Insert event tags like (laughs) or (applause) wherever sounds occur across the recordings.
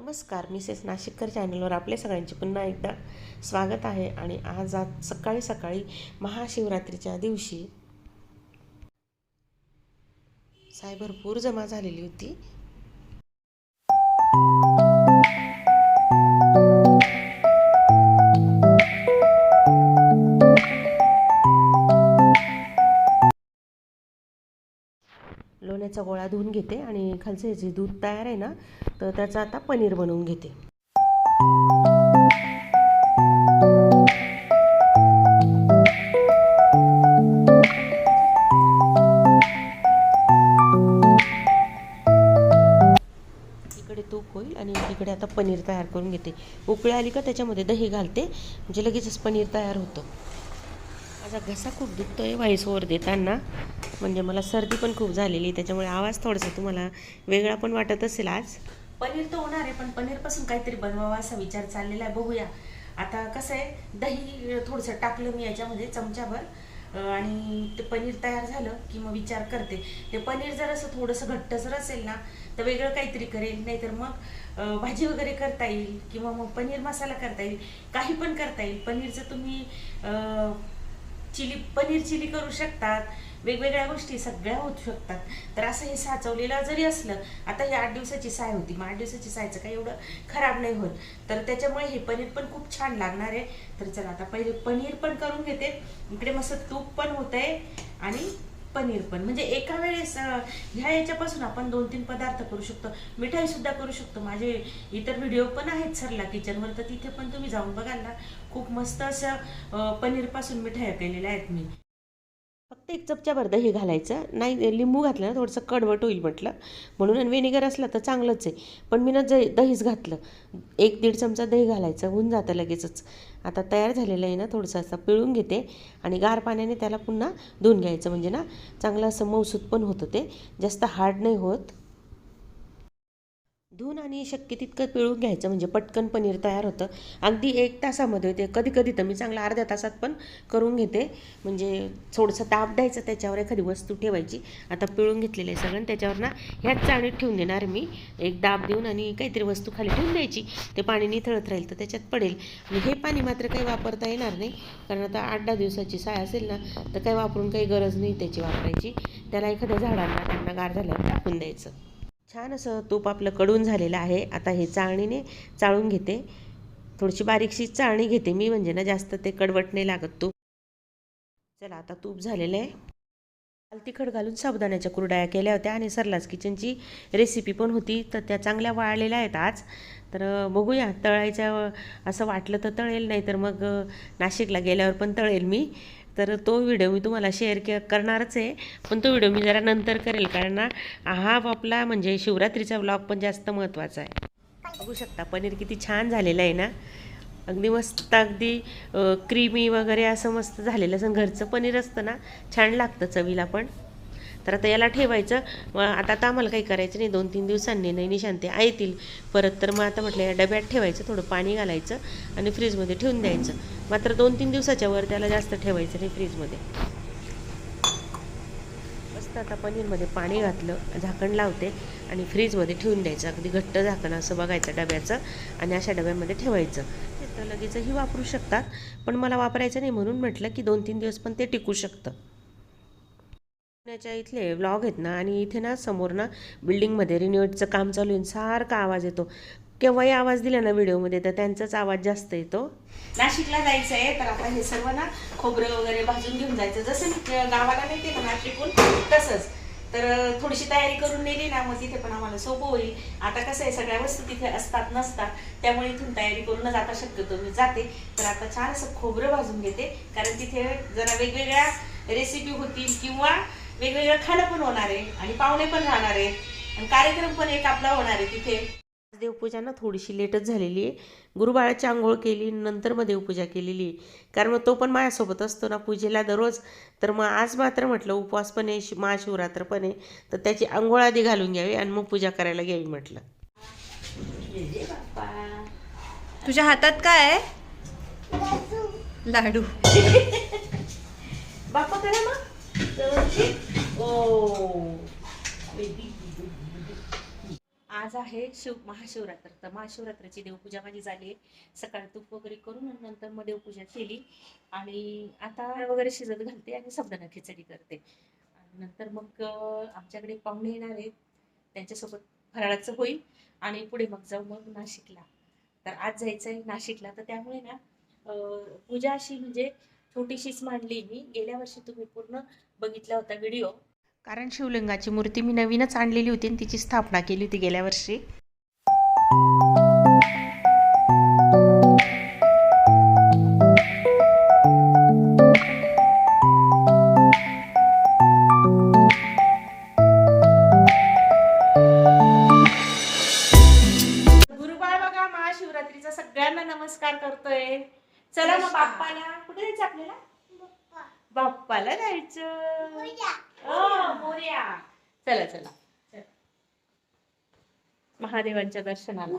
नमस्कार मिसेस नाशिककर चॅनलवर आपले सगळ्यांचे पुन्हा एकदा स्वागत आहे आणि आज आज सकाळी सकाळी महाशिवरात्रीच्या दिवशी साय भरपूर जमा झालेली होती. लोण्याचा गोळा धुवून घेते आणि खालचे जे दूध तयार आहे ना तर त्याचं आता पनीर बनवून घेते. इकडे तूप होईल आणि तिकडे आता पनीर तयार करून घेते. उकळी आली का त्याच्यामध्ये दही घालते म्हणजे लगेचच पनीर तयार होतं. माझा घसा खूप दुखतोय व्हाईसवर देताना. म्हणजे मला सर्दी पण खूप झालेली आहे, त्याच्यामुळे आवाज थोडासा तुम्हाला वेगळा पण वाटत असेल आज. पनीर तर होणार आहे पण पनीरपासून काहीतरी बनवावा असा विचार चाललेला आहे बघूया. आता कसं आहे दही थोडंसं टाकलं मी याच्यामध्ये चमच्याभर आणि ते पनीर तयार झालं की मग विचार करते. ते पनीर जर असं थोडंसं घट्ट जर असेल ना तर वेगळं काहीतरी करेल नाहीतर मग भाजी वगैरे करता येईल किंवा मग पनीर मसाला करता येईल काही पण करता येईल. पनीरचं तुम्ही चिली पनीर चिली करू शकतात. वेगवेगळ्या गोष्टी सगळ्या होऊ शकतात. तर असं हे साचवलेलं जरी असलं आता ही आठ दिवसाची साय होती. मग आठ दिवसाची सायचं काही एवढं खराब नाही होत. तर त्याच्यामुळे हे पनीर पण खूप छान लागणार आहे. तर चला आता पहिले पनीर पण करून घेते. इकडे मस्त तूप पण होत आहे आणि पनीर पण. म्हणजे एका वेळेस ह्या याच्यापासून आपण दोन तीन पदार्थ करू शकतो. मिठाई सुद्धा करू शकतो. माझे इतर व्हिडिओ पण आहेत सरला किचनवर तर तिथे पण तुम्ही जाऊन बघाल ना. खूप मस्त असं पनीरपासून मिठाई केलेल्या आहेत मी. फक्त एक चमच्याभर दही घालायचं. नाही लिंबू घातलं ना थोडंसं कडवट होईल म्हटलं. म्हणून आणि व्हिनेगर असलं तर चांगलंच आहे. पण मी ना ज दहीच घातलं. एक दीड चमचा दही घालायचं होऊन जातं लगेचच. आता तयार झालेलं आहे ना थोडंसं असं पिळून घेते. आणि गार पाण्याने त्याला पुन्हा धुवून घ्यायचं. म्हणजे ना चांगलं असं मौसूत पण होतं ते. जास्त हार्ड नाही होत. धुवून आणि शक्य तितकं पिळून घ्यायचं म्हणजे पटकन पनीर तयार होतं. अगदी एक तासामध्ये होते कधी कधी तर मी चांगलं अर्ध्या तासात पण करून घेते. म्हणजे थोडंसं ताप द्यायचं त्याच्यावर एखादी वस्तू ठेवायची. आता पिळून घेतलेलं आहे सगळं त्याच्यावर ना ह्याच चाळणीत ठेवून देणार मी. एक दाब देऊन आणि काहीतरी वस्तू खाली ठेवून द्यायची. ते पाणी निथळत राहील तर त्याच्यात पडेल. आणि हे पाणी मात्र काही वापरता येणार नाही. कारण आता आठ दहा दिवसाची साय असेल ना तर काही वापरून काही गरज नाही त्याची वापरायची. त्याला एखाद्या झाडांना त्यांना गार झाल्यावर टाकून द्यायचं. छान असं तूप आपलं कडून झालेलं आहे. आता हे चाळणीने चाळून घेते. थोडीशी बारीकशी चाळणी घेते मी म्हणजे ना जास्त ते कडवट नाही लागत तूप. चला आता तूप झालेलं आहे. लाल तिखट घालून साबुदाण्याच्या कुरडाया केल्या होत्या आणि सरलास किचनची रेसिपी पण होती तर त्या चांगल्या वाळलेल्या आहेत आज. तर बघूया तळायच्या असं वाटलं तर तळेल नाही तर मग नाशिकला गेल्यावर पण तळेल मी. तर तो व्हिडिओ मी तुम्हाला शेअर के करणारच आहे. पण तो व्हिडिओ मी जरा नंतर करेल कारण ना हा आपला म्हणजे शिवरात्रीचा ब्लॉग पण जास्त महत्त्वाचा आहे. बघू शकता पनीर किती छान झालेलं आहे ना. अगदी मस्त अगदी क्रीमी वगैरे असं मस्त झालेलं असं. घरचं पनीर असतं ना छान लागतं चवीला पण. तर आता याला ठेवायचं. मग आता आता आम्हाला काही करायचं नाही. दोन तीन दिवसांनी नाही निशांते येतील. परत तर मग आता म्हटलं या डब्यात ठेवायचं थोडं पाणी घालायचं आणि फ्रीजमध्ये ठेवून द्यायचं. मात्र दोन तीन दिवसाच्या वर त्याला जास्त ठेवायचं नाही फ्रीजमध्ये. मस्त आता पनीरमध्ये पाणी घातलं झाकण लावते आणि फ्रीजमध्ये ठेवून द्यायचं. अगदी घट्ट झाकण असं बघायचं डब्याचं आणि अशा डब्यामध्ये ठेवायचं. ते तर लगेचही वापरू शकतात पण मला वापरायचं नाही म्हणून म्हटलं की दोन तीन दिवस पण ते टिकू शकतं. पुण्याच्या इथले व्लॉग आहेत ना आणि इथे ना समोर ना बिल्डिंगमध्ये रिन्युएटचं काम चालू आहे सारखा आवाज येतो. केव्हाही आवाज दिला ना व्हिडिओमध्ये तर त्यांचाच आवाज जास्त येतो. नाशिकला जायचं आहे तर आता हे सर्व ना खोबरं वगैरे भाजून घेऊन जायचं. जसं गावाला नेते ना नाशिकून तसंच. तर थोडीशी तयारी करून नेली ना मग तिथे पण आम्हाला सोपं होईल. आता कसं आहे सगळ्या वस्तू तिथे असतात नसतात त्यामुळे इथून तयारी करूनच आता शक्यतो मी जाते. तर आता छान असं खोबरं भाजून घेते कारण तिथे जरा वेगवेगळ्या रेसिपी होतील किंवा वेगवेगळं खाणं पण होणार आहे आणि पाहुणे पण राहणार आहे आणि कार्यक्रम पण एक आपला होणार आहे तिथे. देवपूजा ना थोडीशी लेटच झालेली आहे. गुरुबाळाची आंघोळ केली नंतर मग देवपूजा केलेली कारण मग तो पण माझ्यासोबत असतो ना पूजेला दररोज. तर मग आज मात्र म्हटलं उपवास पण आहे महाशिवरात्र पण आहे. तर त्याची आंघोळ आधी घालून घ्यावी आणि मग पूजा करायला घ्यावी म्हटलं. तुझ्या हातात काय आहे? लाडू. बाप्पा करा मग. ओ. आज आहे शिव महाशिवरात्र. तर महाशिवरात्राची देवपूजा माझी झाली आहे. सकाळी तूप वगैरे करून आणि नंतर मग देवपूजा केली. आणि आता वगैरे शिजत घालते आणि साबुदाणा खिचडी करते. नंतर मग आमच्याकडे पाहुणे येणार आहेत. त्यांच्यासोबत फराळाचं होईल. आणि पुढे मग जाऊ मग नाशिकला. तर आज जायचं आहे नाशिकला. तर त्यामुळे ना पूजा अशी म्हणजे छोटीशीच मांडली मी. गेल्या वर्षी तुम्ही पूर्ण बघितला होता व्हिडिओ. कारण शिवलिंगाची मूर्ती मी नवीनच आणलेली होती आणि तिची स्थापना केली होती गेल्या वर्षी. गुरुबाळ बघा महाशिवरात्रीचा सगळ्यांना नमस्कार करतोय. चला मग बाप्पाला कुठे जायचं आपल्याला? बाप्पाला जायचं. चला चला. महादेवांच्या दर्शनाला.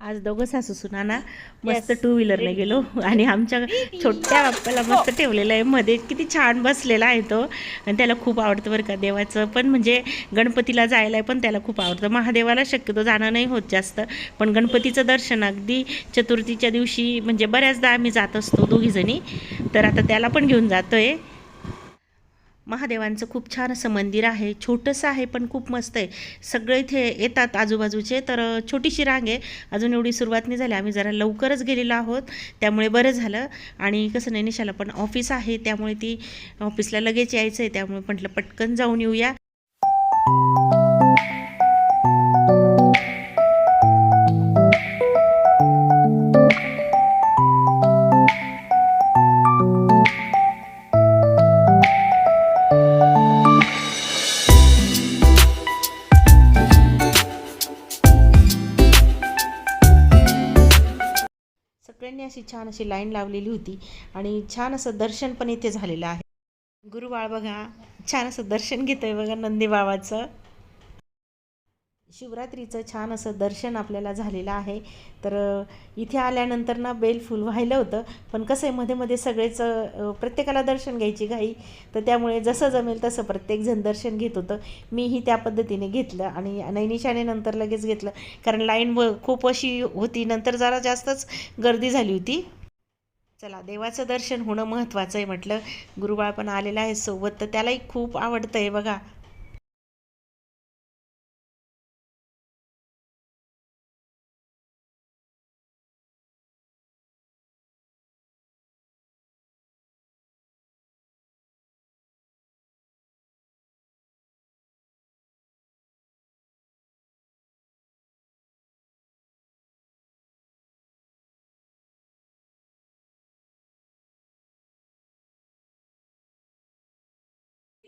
आज दोघं सासू सुनाना मस्त टू व्हीलरने गेलो. आणि आमच्या छोट्या बाप्पाला मस्त ठेवलेलं आहे. मध्ये किती छान बसलेला आहे तो. आणि त्याला खूप आवडतं बरं का देवाचं. पण म्हणजे गणपतीला जायला पण त्याला खूप आवडतं. महादेवाला शक्यतो जाणं नाही होत जास्त. पण गणपतीचं दर्शन अगदी चतुर्थीच्या दिवशी म्हणजे बऱ्याचदा आम्ही जात असतो दोघीजणी. तर आता त्याला पण घेऊन जातोय. महादेवांचं खूप छान असं मंदिर आहे. छोटंसं आहे पण खूप मस्त आहे. सगळे इथे येतात आजूबाजूचे तर छोटीशी रांग आहे. अजून एवढी सुरुवात नाही झाली. आम्ही जरा लवकरच गेलेलो आहोत. त्यामुळे बरं झालं. आणि कसं नाही निशाला पण ऑफिस आहे. त्यामुळे ती ऑफिसला लगेच यायचं आहे त्यामुळे म्हटलं पटकन जाऊन येऊया. सगळ्यांनी अशी छान अशी लाईन लावलेली होती आणि छान असं दर्शन पण इथे झालेलं आहे. गुरुबाळ बघा छान असं दर्शन घेतोय बघा नंदी बाबाचं शिवरात्रीचं छान असं दर्शन आपल्याला झालेलं आहे. तर इथे आल्यानंतर ना बेलफुल व्हायलं होतं. पण कसं आहे मध्ये मध्ये सगळेच प्रत्येकाला दर्शन घ्यायची घाई. तर त्यामुळे जसं जमेल तसं प्रत्येकजण दर्शन घेत होतं. मीही त्या पद्धतीने घेतलं आणि नैनिशाने नंतर लगेच घेतलं. कारण लाईन व खूप अशी होती. नंतर जरा जास्तच गर्दी झाली होती. चला देवाचं दर्शन होणं महत्त्वाचं आहे म्हटलं. गुरुबाळ पण आलेला आहे सोबत. तर त्यालाही खूप आवडतं आहे बघा.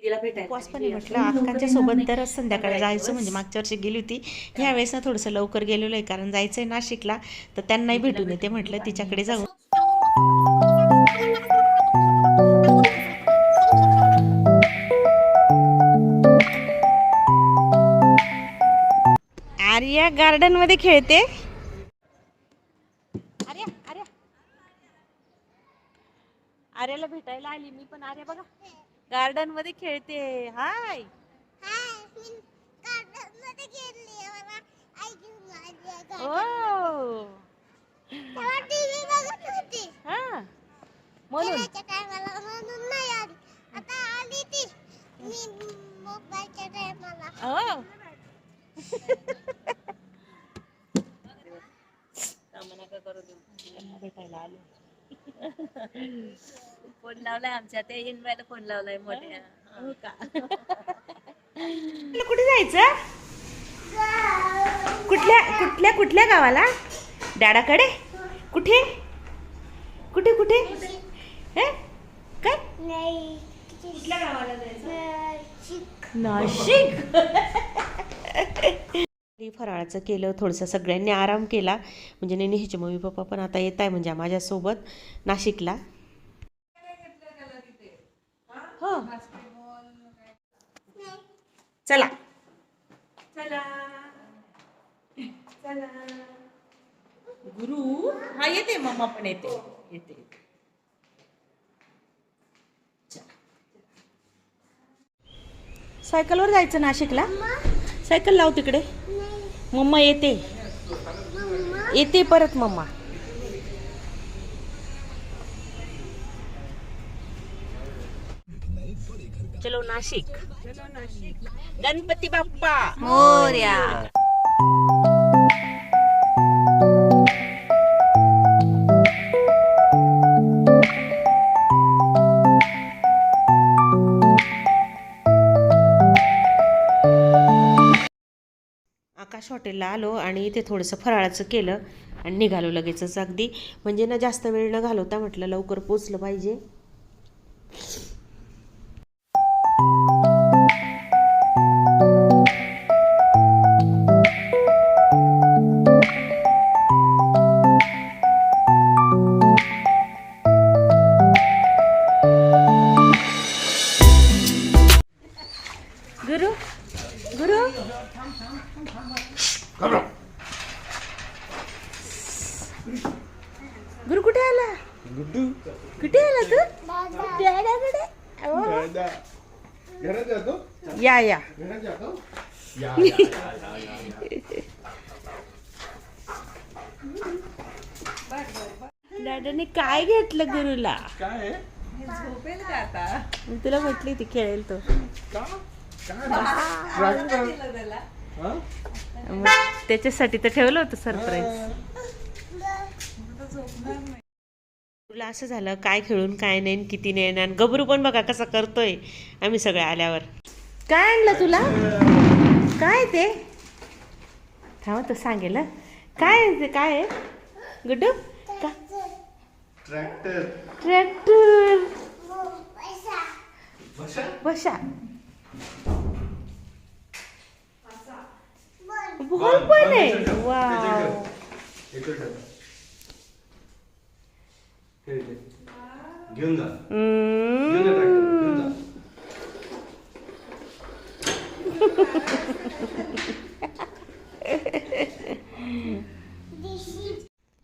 म्हटलं. अक्कांच्या सोबत तर संध्याकाळी जायचं म्हणजे मागच्या वर्षी गेली होती. ह्या वेळेस ना थोडंसं लवकर गेलेलो आहे कारण जायचंय नाशिकला. तर त्यांनाही भेटून येते म्हटलं. तिच्याकडे जाऊ. आर्या गार्डनमध्ये खेळते. आर्या आर्या. आर्याला भेटायला आली मी पण. आर्या बघा. गार्डनमध्ये खेळते. हाय ओ हा म्हणून. त्यांना (laughs) भेटायला आलो. (laughs) फोन लावलाय आमच्या. ते इनवायला फोन लावलाय मोठ्या. हो का? तुला कुठे जायचं? कुठल्या कुठल्या कुठल्या गावाला? डॅडाकडे? कुठे? कुठे कुठे? हे? काय? कुठल्या गावाला जायचं? नाशिक. (laughs) फराळाचं केलं थोडंसं सगळ्यांनी आराम केला. म्हणजे नेहमीचे मम्मी पप्पा पण आता येत आहे म्हणजे माझ्यासोबत नाशिकला. हो. चला. चला. चला. गुरु. हा येते मम्मा पण येते. येते सायकलवर जायचं नाशिकला? सायकल लाव तिकडे. मम्मा येते. येते परत मम्मा. चलो नाशिक गणपती बाप्पा मोर्या आकाश हॉटेलला आलो आणि इथे थोडंसं फराळाचं केलं आणि निघालो लगेचच अगदी. म्हणजे ना जास्त वेळ न घालवता म्हटलं लवकर पोचलं पाहिजे. गुरु कुठे आला? गुड्डू. कुठे आला तू? डॅडाकडे. अहो. घरात जातो? या या. घरात जातो? या डॅडाने काय घेतलं गुरुला? काय? आहे? झोपेल का आता मी तुला म्हटली ती खेळेल तो. का? काय? ट्रॅक्टर हा? मग त्याच्यासाठी तर ठेवलं होतं सरप्राईज. तुला असं झालं काय खेळून काय नाही किती नाही आणि गबरू पण बघा कसा करतोय आम्ही सगळे आल्यावर. काय आणलं तुला? काय ते? थांब तो सांगेल. काय ते? काय गुड्डू का? ट्रॅक्टर. ट्रॅक्टर. बशा बॉल. पण आहे. इथे. घेऊन जा. हम्म. घेऊन जा ट्रॅक्टर घेऊन जा.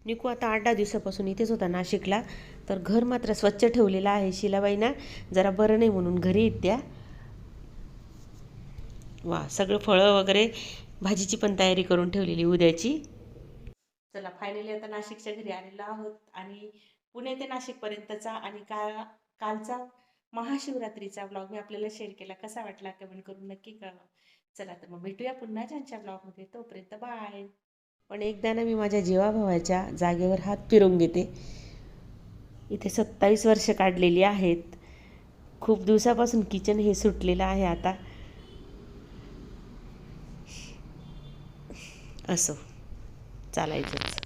निकू आता आठ दहा दिवसापासून इथेच होता नाशिकला. तर घर मात्र स्वच्छ ठेवलेलं आहे शिलाबाईना. जरा बरं नाही म्हणून घरी येत त्या वा सगळं फळं वगैरे भाजीची पण तयारी करून ठेवलेली उद्याची. चला फायनली आता नाशिकच्या घरी आलेलो आहोत आणि पुणे ते नाशिकपर्यंतचा आणि का कालचा महाशिवरात्रीचा ब्लॉग मी आपल्याला शेअर केला. कसा वाटला कमेंट करून नक्की कळवा. चला तर मग भेटूया पुन्हा ज्यांच्या ब्लॉगमध्ये तोपर्यंत बाय पण एकदा ना मी माझ्या जीवाभावाच्या जागेवर हात फिरून घेते. इथे सत्तावीस वर्ष काढलेली आहेत. खूप दिवसापासून किचन हे सुटलेलं आहे आता. असो. चालायचंच.